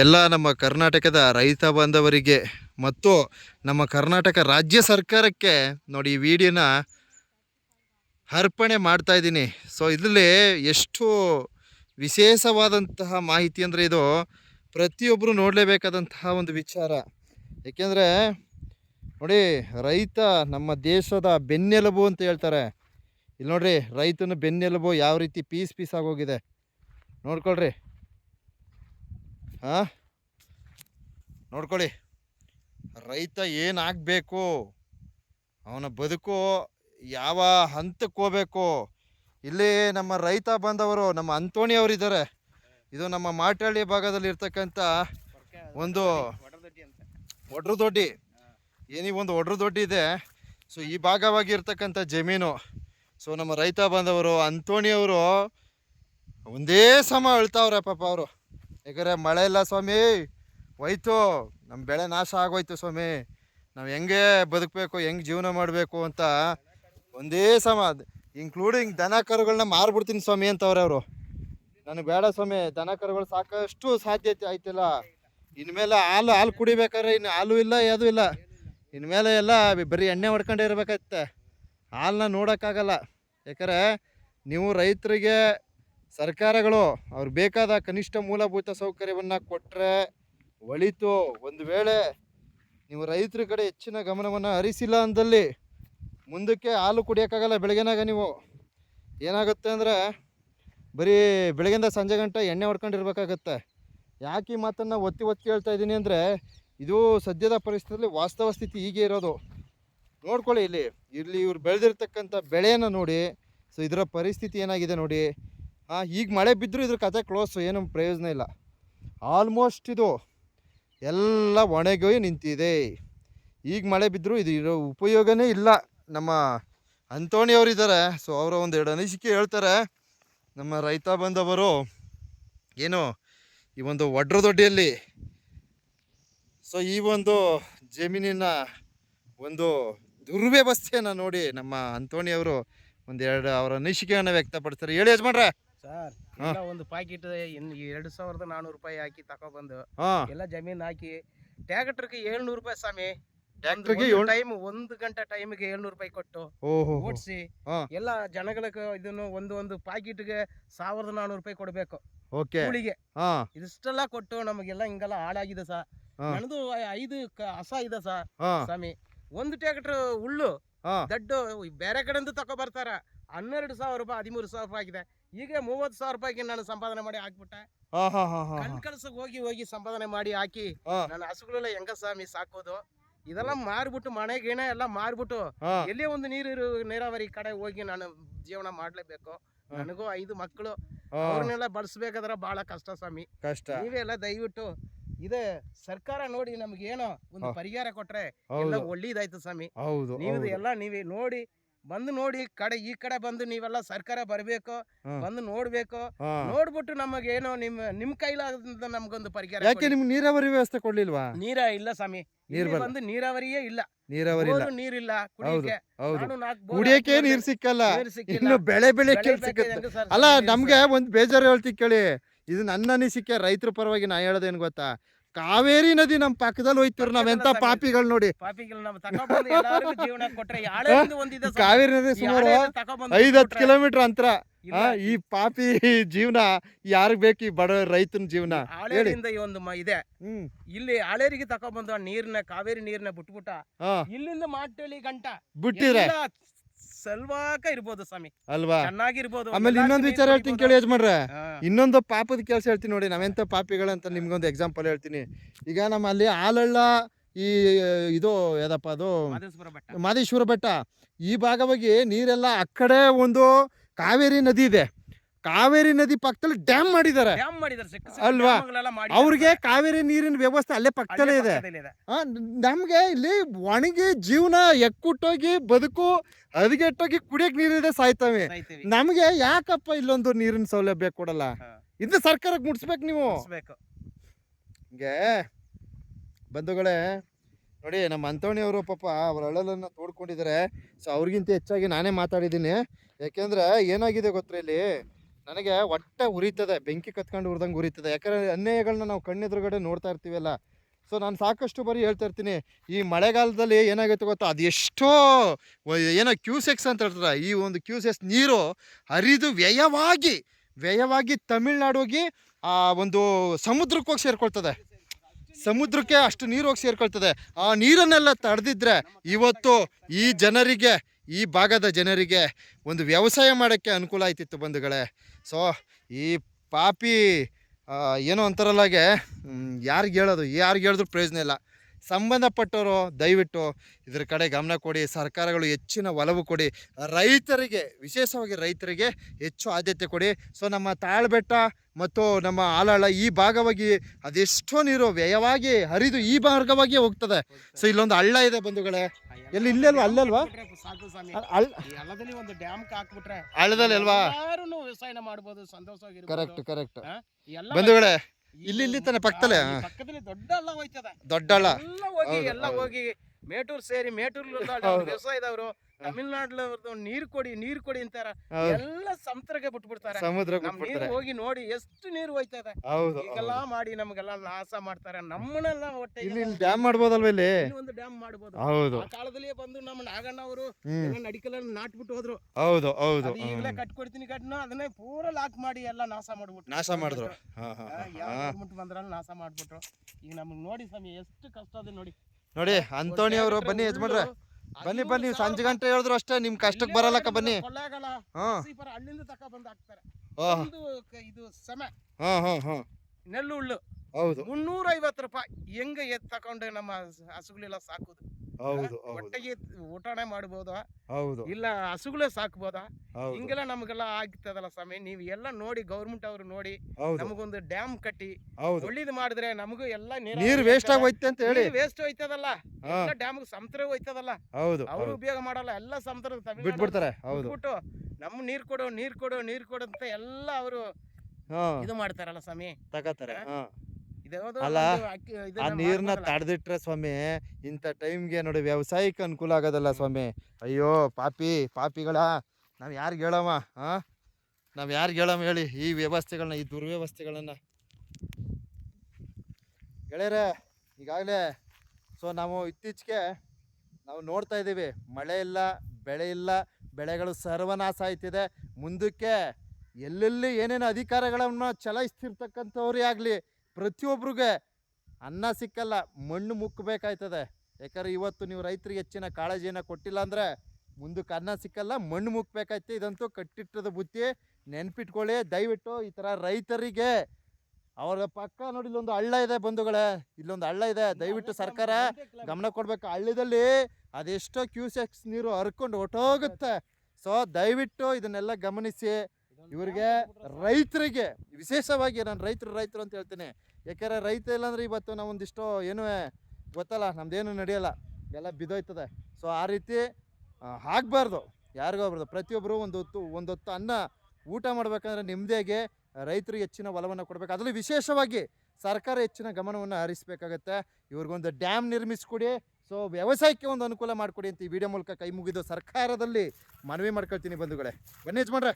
ಎಲ್ಲ ನಮ್ಮ ಕರ್ನಾಟಕದ ರೈತ ಬಾಂಧವರಿಗೆ ಮತ್ತು ನಮ್ಮ ಕರ್ನಾಟಕ ರಾಜ್ಯ ಸರ್ಕಾರಕ್ಕೆ ನೋಡಿ ಈ ವಿಡಿಯೋನ ಅರ್ಪಣೆ ಮಾಡ್ತಾ ಇದ್ದೀನಿ. ಸೊ ಇದರಲ್ಲಿ ಎಷ್ಟು ವಿಶೇಷವಾದಂತಹ ಮಾಹಿತಿ ಅಂದರೆ ಇದು ಪ್ರತಿಯೊಬ್ಬರು ನೋಡಲೇಬೇಕಾದಂತಹ ಒಂದು ವಿಚಾರ. ಏಕೆಂದರೆ ನೋಡಿ ರೈತ ನಮ್ಮ ದೇಶದ ಬೆನ್ನೆಲುಬು ಅಂತ ಹೇಳ್ತಾರೆ. ಇಲ್ಲಿ ನೋಡಿರಿ ರೈತನ ಬೆನ್ನೆಲುಬು ಯಾವ ರೀತಿ ಪೀಸ್ ಪೀಸ್ ಆಗೋಗಿದೆ. ನೋಡ್ಕೊಳ್ರಿ. ಹಾಂ? ನೋಡ್ಕೊಳ್ಳಿ. ರೈತ ಏನಾಗಬೇಕು ಅವನ ಬದುಕು ಯಾವ ಹಂತಕ್ಕೆ ಹೋಗ್ಬೇಕು? ಇಲ್ಲಿ ನಮ್ಮ ರೈತ ಬಂದವರು, ನಮ್ಮ ಅಂತೋಣಿ ಅವರಿದ್ದಾರೆ ಇದು ನಮ್ಮ ಮಾಟಹಳ್ಳಿ ಭಾಗದಲ್ಲಿ ಇರ್ತಕ್ಕಂಥ ಒಂದು ಒಡ್ರು ದೊಡ್ಡಿ. ಏನಿ ಒಂದು ಒಡ್ರು ದೊಡ್ಡಿ ಇದೆ. ಸೊ ಈ ಭಾಗವಾಗಿ ಇರ್ತಕ್ಕಂಥ ಜಮೀನು. ಸೊ ನಮ್ಮ ರೈತ ಬಂದವರು ಅಂತೋಣಿಯವರು ಒಂದೇ ಸಮ ಅಳ್ತಾವ್ರೆ ಪಾಪ ಅವರು. ಯಾಕಂದರೆ ಮಳೆ ಇಲ್ಲ ಸ್ವಾಮಿ. ಹೋಯ್ತು. ನಮ್ಮ ಬೆಳೆ ನಾಶ ಆಗೋಯ್ತು ಸ್ವಾಮಿ. ನಾವು ಹೆಂಗೆ ಬದುಕಬೇಕು, ಹೆಂಗೆ ಜೀವನ ಮಾಡಬೇಕು ಅಂತ ಒಂದೇ ಸಮ ಇನ್ಕ್ಲೂಡಿಂಗ್ ದನ ಕರುಗಳನ್ನ ಮಾರ್ಬಿಡ್ತೀನಿ ಸ್ವಾಮಿ ಅಂತವ್ರೆ ಅವರು. ನನಗೆ ಬೇಡ ಸ್ವಾಮಿ. ದನ ಕರುಗಳು ಸಾಕಷ್ಟು ಸಾಧ್ಯತೆ ಆಯ್ತಿಲ್ಲ. ಇನ್ಮೇಲೆ ಹಾಲು ಹಾಲು ಕುಡಿಬೇಕಾದ್ರೆ ಇನ್ನು ಹಾಲು ಇಲ್ಲ, ಯಾವುದೂ ಇಲ್ಲ. ಇನ್ಮೇಲೆ ಎಲ್ಲ ಬರೀ ಎಣ್ಣೆ ಹೊಡ್ಕೊಂಡೇ ಇರ್ಬೇಕಾಗತ್ತೆ. ಹಾಲನ್ನ ನೋಡೋಕ್ಕಾಗಲ್ಲ. ಯಾಕಂದರೆ ನೀವು ರೈತರಿಗೆ ಸರ್ಕಾರಗಳು ಅವ್ರು ಬೇಕಾದ ಕನಿಷ್ಠ ಮೂಲಭೂತ ಸೌಕರ್ಯವನ್ನು ಕೊಟ್ಟರೆ ಒಳಿತು. ಒಂದು ವೇಳೆ ನೀವು ರೈತರ ಕಡೆ ಹೆಚ್ಚಿನ ಗಮನವನ್ನು ಹರಿಸಿಲ್ಲ ಅಂದಲ್ಲಿ ಮುಂದಕ್ಕೆ ಹಾಲು ಕುಡಿಯೋಕ್ಕಾಗಲ್ಲ ಬೆಳಗ್ಗೆನಾಗ ನೀವು. ಏನಾಗುತ್ತೆ ಅಂದರೆ ಬರೀ ಬೆಳಗ್ಗೆಯಿಂದ ಸಂಜೆ ಗಂಟ ಎಣ್ಣೆ ಹೊಡ್ಕೊಂಡಿರ್ಬೇಕಾಗತ್ತೆ ಯಾಕೆ ಈ ಮಾತನ್ನು ಒತ್ತಿ ಒತ್ತಿ ಹೇಳ್ತಾ ಇದ್ದೀನಿ ಅಂದರೆ ಇದು ಸದ್ಯದ ಪರಿಸ್ಥಿತಿಯಲ್ಲಿ ವಾಸ್ತವ ಸ್ಥಿತಿ ಹೀಗೆ ಇರೋದು. ನೋಡ್ಕೊಳ್ಳಿ ಇಲ್ಲಿ ಇಲ್ಲಿ ಇವ್ರು ಬೆಳೆದಿರ್ತಕ್ಕಂಥ ಬೆಳೆಯನ್ನು ನೋಡಿ, ಸೊ ಇದರ ಪರಿಸ್ಥಿತಿ ಏನಾಗಿದೆ ನೋಡಿ. ಈಗ ಮಳೆ ಬಿದ್ದರೂ ಇದ್ರ ಕತೆ ಕ್ಲೋಸ್ ಏನು ಪ್ರಯೋಜನ ಇಲ್ಲ. ಆಲ್ಮೋಸ್ಟ್ ಇದು ಎಲ್ಲ ಒಣಗೋಗಿ ನಿಂತಿದೆ. ಈಗ ಮಳೆ ಬಿದ್ದರೂ ಇದು ಇರೋ ಉಪಯೋಗನೇ ಇಲ್ಲ. ನಮ್ಮ ಅಂತೋಣಿ ಅವರಿದ್ದಾರೆ ಸೊ ಅವರ ಒಂದು ಎರಡು ಅನಿಸಿಕೆ ಹೇಳ್ತಾರೆ. ನಮ್ಮ ರೈತ ಬಂದವರು, ಏನು ಈ ಒಂದು ಒಡ್ರ ದೊಡ್ಡಿಯಲ್ಲಿ ಸೊ ಈ ಒಂದು ಜಮೀನಿನ ಒಂದು ದುರ್ವ್ಯವಸ್ಥೆಯನ್ನು ನೋಡಿ ನಮ್ಮ ಅಂತೋಣಿ ಅವರು ಒಂದೆರಡು ಅವರ ಅನಿಸಿಕೆಯನ್ನು ವ್ಯಕ್ತಪಡಿಸ್ತಾರೆ. ಹೇಳಿ ಯಜಮಾನ್ರೆ. ಸರ್. ಎಲ್ಲ ಒಂದು ಪಾಕಿಟ್ ಎರಡು ಸಾವಿರದ ನಾನೂರು ರೂಪಾಯಿ ಹಾಕಿ ತಗೊಬಂದು ಹಾಂ. ಎಲ್ಲ ಜಮೀನ್ ಹಾಕಿ ಟ್ಯಾಕ್ಟರ್ಗೆ ಏಳ್ನೂರು ರೂಪಾಯಿ ಸ್ವಾಮಿ. ಟ್ಯಾಕ್ಟ್ರಿಗೆ ಟೈಮ್ ಒಂದು ಗಂಟೆ ಟೈಮ್ಗೆ ಏಳ್ನೂರು ರೂಪಾಯಿ ಕೊಟ್ಟು ಓಡಿಸಿ. ಎಲ್ಲ ಜನಗಳಿಗೆ ಇದನ್ನು ಒಂದು ಒಂದು ಪಾಕಿಟ್ಗೆ ಸಾವಿರದ ನಾನೂರು ರೂಪಾಯಿ ಕೊಡಬೇಕು. ಕೂಲಿಗೆ. ಕೊಟ್ಟು ನಮಗೆಲ್ಲ ಹಿಂಗೆಲ್ಲ ಹಾಳಾಗಿದೆ ಸರ್ ನನದು ಐದು ಹಸ ಇದೆ ಸರ್ ಸ್ವಾಮಿ. ಒಂದು ಟ್ಯಾಕ್ಟರ್ ಹುಳ್ಳು ಹಾಂ. ದಡ್ಡು ಬೇರೆ ಕಡೆಯಿಂದ ತಕೊ ಬರ್ತಾರ. ಹನ್ನೆರಡು ಸಾವಿರ ರೂಪಾಯಿ ಹದಿಮೂರು ಸಾವಿರ ರೂಪಾಯಿ ಆಗಿದೆ. ಈಗ ಮೂವತ್ತು ಸಾವಿರ ರೂಪಾಯಿಗೆ ನಾನು ಸಂಪಾದನೆ ಮಾಡಿ ಹಾಕ್ಬಿಟ್ಟೆ. ಹಾಂ ಹಾಂ ಹಾಂ ಹಾಂ ಕಣ್ ಕಳ್ಸಕ್ ಹೋಗಿ ಹೋಗಿ ಸಂಪಾದನೆ ಮಾಡಿ ಹಾಕಿ ನನ್ನ ಹಸುಗಳೆಲ್ಲ ಹೆಂಗ ಸ್ವಾಮಿ ಸಾಕೋದು? ಇದೆಲ್ಲ ಮಾರ್ಬಿಟ್ಟು ಮನೆಗೇನೆ ಎಲ್ಲ ಮಾರ್ಬಿಟ್ಟು ಎಲ್ಲಿ ಒಂದು ನೀರು ನೀರಾವರಿ ಕಡೆ ಹೋಗಿ ನಾನು ಜೀವನ ಮಾಡ್ಲೇಬೇಕು. ನನಗೂ ಐದು ಮಕ್ಕಳು. ಅವ್ರನ್ನೆಲ್ಲ ಬಳಸ್ಬೇಕಾದ್ರೆ ಬಹಳ ಕಷ್ಟ ಸ್ವಾಮಿ. ಕಷ್ಟ. ನೀವೆಲ್ಲ ದಯವಿಟ್ಟು ಇದೆ ಸರ್ಕಾರ ನೋಡಿ ನಮ್ಗೆ ಏನೋ ಒಂದು ಪರಿಹಾರ ಕೊಟ್ರೆ ಎಲ್ಲ ಒಳ್ಳೇದಾಯ್ತು ಸ್ವಾಮಿ. ಹೌದು ನೀವು. ಎಲ್ಲ ನೀವೇ ನೋಡಿ ಬಂದು ನೋಡಿ ಕಡೆ ಈ ಕಡೆ ಬಂದು ನೀವೆಲ್ಲ ಸರ್ಕಾರ ಬರಬೇಕು. ಬಂದು ನೋಡ್ಬೇಕು ನೋಡ್ಬಿಟ್ಟು ನೋಡ್ಬಿಟ್ಟು ನಮಗೇನೋ ನಿಮ್ ನಿಮ್ ಕೈಲಾದ ನಮ್ಗೊಂದು ಪರಿಹಾರ ಯಾಕೆ ಕೊಡಿ. ನಿಮ್ಗೆ ನೀರಾವರಿ ವ್ಯವಸ್ಥೆ ಕೊಡ್ಲಿಲ್ವಾ? ನೀರ ಇಲ್ಲ ಸ್ವಾಮಿ. ನೀರ್ ಇಲ್ಲಿ ಬರ ಬಂದು ನೀರಾವರಿಯೇ ಇಲ್ಲ. ನೀರಾವರಿ ಇಲ್ಲ. ಬೋರು ನೀರಿಲ್ಲ ಕುಡಿಯಕ್ಕೆ. ಹೌದು ನಾನು ನಾಲ್ಕು ಬೋರ್ ಕುಡಿಯಕ್ಕೆ ಹಾಕಿದ್ರೆ ನೀರ್ ಸಿಕ್ಕಲ್ಲ. ನೀರ್ ಸಿಕ್ಕಿಲ್ಲ. ಇನ್ನು ಬೆಳೆ ಬೆಳೆ ಹೆಂಗೆ ಸರ್ ಅಲ್ಲ ನಮ್ಗೆ? ಒಂದ್ ಬೇಜಾರು ಹೇಳ್ತಿ ಕೇಳಿ. ಇದು ನನ್ನ ಅನಿಸಿಕೆ ರೈತರ ಪರವಾಗಿ ನಾ ಹೇಳೋದೇನು ಗೊತ್ತಾ? ಕಾವೇರಿ ನದಿ ನಮ್ಮ ಪಕ್ಕದಲ್ಲಿ ಹೋಯ್ತಿರು ನಾವೆಂತ ಎಂತ ಪಾಪಿಗಳು ನೋಡಿ. ಪಾಪಿಗಳು ನಾವು ತಗೊಬಂದು ಎಲ್ಲರಿಗೂ ಜೀವನ ಕೊಟ್ರೆ ಯಾಳೆಂದು ಒಂದಿದೆ ಕಾವೇರಿ ನದಿ ಸುಮಾರು ಐದ್ ಹತ್ತು ಕಿಲೋಮೀಟರ್ ಅಂತರ. ಈ ಪಾಪಿ ಜೀವನ ಯಾರಿಗ್ ಬೇಕು ಈ ಬಡ ರೈತನ ಜೀವನ? ಹಳೇರಿಂದ ಈ ಒಂದು ಇದೆ. ಇಲ್ಲಿ ಹಳೇರಿಗೆ ತಗೊಬಂದು ಬಂದ ನೀರ್ನ ಕಾವೇರಿ ನೀರ್ನ ಬಿಟ್ಬಿಟ್ಟ ಇಲ್ಲಿಂದ ಮಾಟಳಿ ಗಂಟ. ಬಿಟ್ಟಿದ್ರೆ ಸಲ್ವಾಕ ಇರ್ಬೋದು ಸ್ವಾಮಿ. ಅಲ್ವಾ? ಚೆನ್ನಾಗಿರ್ಬೋದು ಆಮೇಲೆ ಇನ್ನೊಂದು ವಿಚಾರ ಹೇಳ್ತೀನಿ ಕೇಳಿ ಯಜಮಾನ್ರೆ. ಇನ್ನೊಂದು ಪಾಪದ ಕೆಲಸ ಹೇಳ್ತೀನಿ ನೋಡಿ ನಾವೆಂತ ಪಾಪಿಗಳಂತ ನಿಮ್ಗೊಂದು ಎಕ್ಸಾಂಪಲ್ ಹೇಳ್ತೀನಿ. ಈಗ ನಮ್ಮಲ್ಲಿ ಆಲಳ್ಳ ಈ ಇದು ಯಾವ್ದಪ್ಪ ಅದು? ಮಾದೇಶ್ವರ ಬೆಟ್ಟ. ಮಾದೇಶ್ವರ ಬೆಟ್ಟ. ಈ ಭಾಗವಾಗಿ ನೀರೆಲ್ಲ ಆ ಕಡೆ ಒಂದು ಕಾವೇರಿ ನದಿ ಇದೆ. ಕಾವೇರಿ ನದಿ ಪಕ್ಕದಲ್ಲಿ ಡ್ಯಾಮ್ ಮಾಡಿದ್ದಾರೆ ಡ್ಯಾಮ್ ಮಾಡಿದ್ದಾರೆ ಚಿಕ್ಕ ಚಿಕ್ಕ ಅಲ್ವಾ? ಡ್ಯಾಮ್ಗಳೆಲ್ಲ ಅವ್ರಿಗೆ ಕಾವೇರಿ ನೀರಿನ ವ್ಯವಸ್ಥೆ ಅಲ್ಲೇ ಪಕ್ಕದಲ್ಲೇ ಇದೆ ಪಕ್ಕದಲ್ಲೇ ಇದೆ. ಆ, ನಮ್ಗೆ ಇಲ್ಲಿ ಒಣಗಿ ಜೀವನ ಎಕ್ಕುಟ್ಟೋಗಿ ಬದುಕು ಹದಗೆಟ್ಟೋಗಿ ಕುಡಿಯಕ್ ನೀರಿದೆ ಸಾಯ್ತವೆ ಸಾಯ್ತೀವಿ. ನಮ್ಗೆ ಯಾಕಪ್ಪ ಇಲ್ಲೊಂದು ನೀರಿನ ಸೌಲಭ್ಯ ಕೊಡಲ್ಲ ಹಾ. ಇದು ಸರ್ಕಾರಕ್ಕೆ ಮುಟ್ಸ್ಬೇಕು ನೀವು. ಹಿಂಗೆ ಬಂಧುಗಳೇ ನೋಡಿ ನಮ್ಮ ಅಂತೋಣಿ ಅವರು ಪಾಪ ಅವ್ರ ಅಳಲನ್ನು ತೋಡ್ಕೊಂಡಿದ್ದಾರೆ ಸೊ ಅವ್ರಿಗಿಂತ ಹೆಚ್ಚಾಗಿ ನಾನೇ ಮಾತಾಡಿದ್ದೀನಿ ಯಾಕೆಂದ್ರೆ ಏನಾಗಿದೆ ಗೊತ್ತಾ ಇಲ್ಲಿ ನನಗೆ ಒಟ್ಟೆ ಉರಿತದೆ, ಬೆಂಕಿ ಕತ್ಕೊಂಡು ಉರಿದಂಗೆ ಉರಿತದೆ. ಯಾಕಂದರೆ ಅನ್ಯಾಯಗಳನ್ನ ನಾವು ಕಣ್ಣೆದುರುಗಡೆ ನೋಡ್ತಾ ಇರ್ತೀವಲ್ಲ. ಸೊ ನಾನು ಸಾಕಷ್ಟು ಬಾರಿ ಹೇಳ್ತಾ ಇರ್ತೀನಿ, ಈ ಮಳೆಗಾಲದಲ್ಲಿ ಏನಾಗುತ್ತೆ ಗೊತ್ತಾ? ಅದೆಷ್ಟೋ ಏನೋ ಕ್ಯೂಸೆಕ್ಸ್ ಅಂತ ಹೇಳ್ತಾರೆ. ಈ ಒಂದು ಕ್ಯೂಸೆಕ್ಸ್ ನೀರು ಹರಿದು ವ್ಯಯವಾಗಿ ವ್ಯಯವಾಗಿ ತಮಿಳ್ನಾಡು ಹೋಗಿ, ಆ ಒಂದು ಸಮುದ್ರಕ್ಕೆ ಹೋಗಿ ಸೇರ್ಕೊಳ್ತದೆ. ಸಮುದ್ರಕ್ಕೆ ಅಷ್ಟು ನೀರು ಹೋಗಿ ಸೇರ್ಕೊಳ್ತದೆ. ಆ ನೀರನ್ನೆಲ್ಲ ತಡೆದಿದ್ರೆ ಇವತ್ತು ಈ ಜನರಿಗೆ ಈ ಭಾಗದ ಜನರಿಗೆ ಒಂದು ವ್ಯವಸಾಯ ಮಾಡೋಕ್ಕೆ ಅನುಕೂಲ ಆಯ್ತಿತ್ತು ಬಂಧುಗಳೇ. ಸೊ ಈ ಪಾಪಿ ಏನೋ ಅಂತಾರಲ್ಲಾಗೆ ಯಾರಿಗೆ ಹೇಳೋದು, ಯಾರಿಗೆ ಹೇಳಿದ್ರು ಪ್ರಯೋಜನ ಇಲ್ಲ. ಸಂಬಂಧಪಟ್ಟವರು ದಯವಿಟ್ಟು ಇದ್ರ ಕಡೆ ಗಮನ ಕೊಡಿ. ಸರ್ಕಾರಗಳು ಹೆಚ್ಚಿನ ಒಲವು ಕೊಡಿ. ರೈತರಿಗೆ ವಿಶೇಷವಾಗಿ ರೈತರಿಗೆ ಹೆಚ್ಚು ಆದ್ಯತೆ ಕೊಡಿ. ಸೊ ನಮ್ಮ ತಾಳ್ಬೆಟ್ಟ ಮತ್ತು ನಮ್ಮ ಆಲಾಳ ಈ ಭಾಗವಾಗಿ ಅದೆಷ್ಟೋ ನೀರು ವ್ಯಯವಾಗಿ ಹರಿದು ಈ ಮಾರ್ಗವಾಗಿ ಹೋಗ್ತದೆ. ಸೊ ಇಲ್ಲೊಂದು ಹಳ್ಳ ಇದೆ ಬಂಧುಗಳೇ. ಎಲ್ಲಿ ಇಲ್ಲೇ ಅಲ್ವಾ? ಅಲ್ಲಲ್ವಾ ಹಳ್ಳದಲ್ಲಿ ಒಂದು ಡ್ಯಾಮ್ ಹಾಕ್ಬಿಟ್ರೆ ಹಳ್ಳದಲ್ಲಿ ಅಲ್ವಾ? ಕರೆಕ್ಟ್ ಕರೆಕ್ಟ್ ಬಂಧುಗಳೇ ಇಲ್ಲಿ ಇಲ್ಲಿ ತಾನೆ ಪಕ್ಕದಲ್ಲೇ. ಪಕ್ಕದಲ್ಲಿ ದೊಡ್ಡ ಹಳ್ಳ ಹೋಯ್ತದೆ. ದೊಡ್ಡ ಹಳ್ಳ? ಎಲ್ಲ ಹೋಗಿ ಎಲ್ಲ ಹೋಗಿ. ಮೇಟೂರ್ ಸೇರಿ ಮೇಟೂರ್. ವ್ಯವಸಾಯದವರು ತಮಿಳ್ನಾಡ್ಲವ್ರದ್ದು ನೀರ್ ಕೊಡಿ ನೀರ್ ಕೊಡಿ ಅಂತಾರ. ಎಲ್ಲ ಸಮುದ್ರಕ್ಕೆ ಬಿಟ್ಬಿಡ್ತಾರೆ. ನೀರು ಹೋಗಿ ನೋಡಿ ಎಷ್ಟು ನೀರು ಹೋಯ್ತದೆ. ಹೌದು ಈಗೆಲ್ಲ ಮಾಡಿ ನಮ್ಗೆಲ್ಲ ನಾಶ ಮಾಡ್ತಾರೆ. ನಮ್ಮನ್ನೆಲ್ಲ ಹೊಟ್ಟೆ ಇಲ್ಲಿ ಡ್ಯಾಮ್ ಮಾಡ್ಬೋದಲ್ವಾ ಇಲ್ಲಿ? ಒಂದು ಡ್ಯಾಮ್ ಮಾಡ್ಬೋದು. ಹೌದು. ಆ ಕಾಲದಲ್ಲಿ ಬಂದು ನಮ್ಮ ನಾಗಣ್ಣ ಅವರು ಹ್ಮ್. ನಡಿಕಲ್ಲ ನಾಟ್ಬಿಟ್ಟು ಹೋದ್ರು. ಹೌದು ಹೌದು. ಈಗಲೇ ಕಟ್ಕೊಡ್ತೀನಿ ಕಟ್ನ ಅದನ್ನೇ ಪೂರ ಲಾಕ್ ಮಾಡಿ ಎಲ್ಲ ನಾಶ ಮಾಡ್ಬಿಟ್ಟು ನಾಶ ಮಾಡಿದ್ರು. ಬಂದ್ರಲ್ಲ ನಾಶ ಮಾಡ್ಬಿಟ್ರು. ಈಗ ನಮ್ಗೆ ನೋಡಿ ಸ್ವಾಮಿ ಎಷ್ಟು ಕಷ್ಟ ಅದ ನೋಡಿ. ನೋಡಿ ಅಂತೋಣಿ ಅವರು ಬನ್ನಿ ಯಜಮಾನ್ರೆ. ಬನ್ನಿ ಬನ್ನಿ ಸಂಜೆ ಗಂಟೆ ಹೇಳಿದ್ರು ಅಷ್ಟೇ ನಿಮ್ ಕಷ್ಟಕ್ಕೆ ಬರಲ್ಲಕ್ಕ ಬನ್ನಿ ಹಳ್ಳಿಂದ ತಕ ಬಂದು ಹಾಕ್ತಾರೆ. ಓಹ್ ಇದು ಸಮ. ಹಾ ಹಾ ಹಾ. ನೆಲ್ಲುಳ್ಳು. ಹೌದು. ಮುನ್ನೂರ ಐವತ್ತು ರೂಪಾಯಿ. ಹೆಂಗ ಎತ್ ತಕೊಂಡು ನಮ್ಮ ಹಸು- ಹಸುಗಳೆಲ್ಲ ಸಾಕುದು. ಹೌದು ಹೊಟ್ಟೆಗೆ ಊಟನೇ ಮಾಡ್ಬೋದಾ? ಹೌದು. ಇಲ್ಲ ಹಸುಗಳೇ ಸಾಕ್ಬೋದಾ? ಹಿಂಗೆಲ್ಲ ನಮಗೆಲ್ಲ ಆಗ್ತದಲ್ಲ ಸ್ವಾಮಿ ನೀವು ಎಲ್ಲ ನೋಡಿ ಗೌರ್ಮೆಂಟ್ ಅವರು ನೋಡಿ ನಮಗೊಂದು ಡ್ಯಾಮ್ ಕಟ್ಟಿ ಒಳ್ಳೇದು ಮಾಡಿದ್ರೆ ನಮಗೂ ಎಲ್ಲ ನೀರು ವೇಸ್ಟ್ ಆಗೋಯ್ತು ಅಂತ ಹೇಳಿ. ವೇಸ್ಟ್ ಹೋಯ್ತದಲ್ಲ. ಎಲ್ಲ ಡ್ಯಾಮ್ ಸಮುದ್ರ ಹೋಯ್ತದಲ್ಲ. ಹೌದು ಅವರು ಉಪಯೋಗ ಮಾಡಲ್ಲ ಎಲ್ಲ ಸಮುದ್ರ ಬಿಟ್ಬಿಡ್ತಾರೆ ಹೌದು. ಬಿಟ್ಟು ನಮ್ ನೀರ್ ಕೊಡು ನೀರ್ ಕೊಡು ನೀರ್ ಕೊಡು ಅಂತ ಎಲ್ಲ ಅವರು ಇದು ಮಾಡ್ತಾರಲ್ಲ ಸ್ವಾಮಿ. ತಗತಾರೆ ಅಲ್ಲ, ಆ ನೀರ್ನ. ತಡೆದಿಟ್ರೆ ಸ್ವಾಮಿ ಇಂಥ ಟೈಮ್ಗೆ ನೋಡಿ ವ್ಯವಸಾಯಕ್ಕೆ ಅನುಕೂಲ ಆಗೋದಲ್ಲ ಸ್ವಾಮಿ. ಅಯ್ಯೋ ಪಾಪಿ ಪಾಪಿಗಳ ನಾವು ಯಾರಿಗೆ ಹೇಳಮ್ಮ ಹಾ ನಾವು ಯಾರಿಗೆ ಹೇಳಮ್ಮ ಹೇಳಿ ಈ ವ್ಯವಸ್ಥೆಗಳನ್ನ ಈ ದುರ್ವ್ಯವಸ್ಥೆಗಳನ್ನ. ಗೆಳೆಯರೆ ಈಗಾಗಲೇ ಸೊ ನಾವು ಇತ್ತೀಚೆಗೆ ನಾವು ನೋಡ್ತಾ ಇದ್ದೀವಿ ಮಳೆ ಇಲ್ಲ ಬೆಳೆ ಇಲ್ಲ ಬೆಳೆಗಳು ಸರ್ವನಾಶ ಆಯ್ತಿದೆ. ಮುಂದಕ್ಕೆ ಎಲ್ಲೆಲ್ಲಿ ಏನೇನು ಅಧಿಕಾರಗಳನ್ನು ಚಲಾಯಿಸ್ತಿರ್ತಕ್ಕಂಥವ್ರೇ ಆಗಲಿ ಪ್ರತಿಯೊಬ್ಬರಿಗೆ ಅನ್ನ ಸಿಕ್ಕಲ್ಲ ಮಣ್ಣು ಮುಕ್ಕಬೇಕಾಯ್ತದೆ ಯಾಕಂದ್ರೆ ಇವತ್ತು ನೀವು ರೈತರಿಗೆ ಹೆಚ್ಚಿನ ಕಾಳಜಿಯನ್ನು ಕೊಟ್ಟಿಲ್ಲ ಅಂದರೆ ಮುಂದಕ್ಕೆ ಅನ್ನ ಸಿಕ್ಕಲ್ಲ ಮಣ್ಣು ಮುಕ್ಕಬೇಕಾಯ್ತು ಇದಂತೂ ಕಟ್ಟಿಟ್ಟದ ಬುತ್ತಿ. ನೆನ್ಪಿಟ್ಕೊಳ್ಳಿ ದಯವಿಟ್ಟು ಈ ಥರ ರೈತರಿಗೆ ಅವರ ಪಕ್ಕ ನೋಡಿ ಇಲ್ಲೊಂದು ಹಳ್ಳ ಇದೆ ಬಂಧುಗಳೇ ಇಲ್ಲೊಂದು ಹಳ್ಳ ಇದೆ. ದಯವಿಟ್ಟು ಸರ್ಕಾರ ಗಮನ ಕೊಡಬೇಕು. ಹಳ್ಳಿದಲ್ಲಿ ಅದೆಷ್ಟೋ ಕ್ಯೂಸೆಕ್ಸ್ ನೀರು ಹರ್ಕೊಂಡು ಹೊಟ್ಟೋಗುತ್ತೆ ಸೊ ದಯವಿಟ್ಟು ಇದನ್ನೆಲ್ಲ ಗಮನಿಸಿ. ಇವ್ರಿಗೆ ರೈತರಿಗೆ, ವಿಶೇಷವಾಗಿ ನಾನು ರೈತರು ರೈತರು ಅಂತ ಹೇಳ್ತೀನಿ. ಯಾಕೆಂದರೆ ರೈತ ಇಲ್ಲಾಂದ್ರೆ ಇವತ್ತು ನಾವು ಒಂದಿಷ್ಟು ಏನೂ ಗೊತ್ತಲ್ಲ, ನಮ್ದೇನು ನಡೆಯಲ್ಲ, ಎಲ್ಲ ಬಿದ್ದೋಯ್ತದೆ. ಸೊ ಆ ರೀತಿ ಆಗಬಾರ್ದು. ಯಾರಿಗೂ ಆಗ್ಬಾರ್ದು. ಪ್ರತಿಯೊಬ್ಬರು ಒಂದು ಹೊತ್ತು ಒಂದು ಹೊತ್ತು ಅನ್ನ ಊಟ ಮಾಡಬೇಕಂದ್ರೆ ನಿಮ್ಮದೇಗೆ ರೈತರಿಗೆ ಹೆಚ್ಚಿನ ಒಲವನ್ನು ಕೊಡಬೇಕು. ಅದರಲ್ಲಿ ವಿಶೇಷವಾಗಿ ಸರ್ಕಾರ ಹೆಚ್ಚಿನ ಗಮನವನ್ನು ಹರಿಸಬೇಕಾಗತ್ತೆ. ಇವ್ರಿಗೊಂದು ಡ್ಯಾಮ್ ನಿರ್ಮಿಸ್ಕೊಡಿ. ಸೊ ವ್ಯವಸಾಯಕ್ಕೆ ಒಂದು ಅನುಕೂಲ ಮಾಡಿಕೊಡಿ ಅಂತ ಈ ವಿಡಿಯೋ ಮೂಲಕ ಕೈ ಮುಗಿದು ಸರ್ಕಾರದಲ್ಲಿ ಮನವಿ ಮಾಡ್ಕೊಳ್ತೀನಿ ಬಂಧುಗಳೇ. ಬನ್ನಿ ಯಜಮಾನ್ರೆ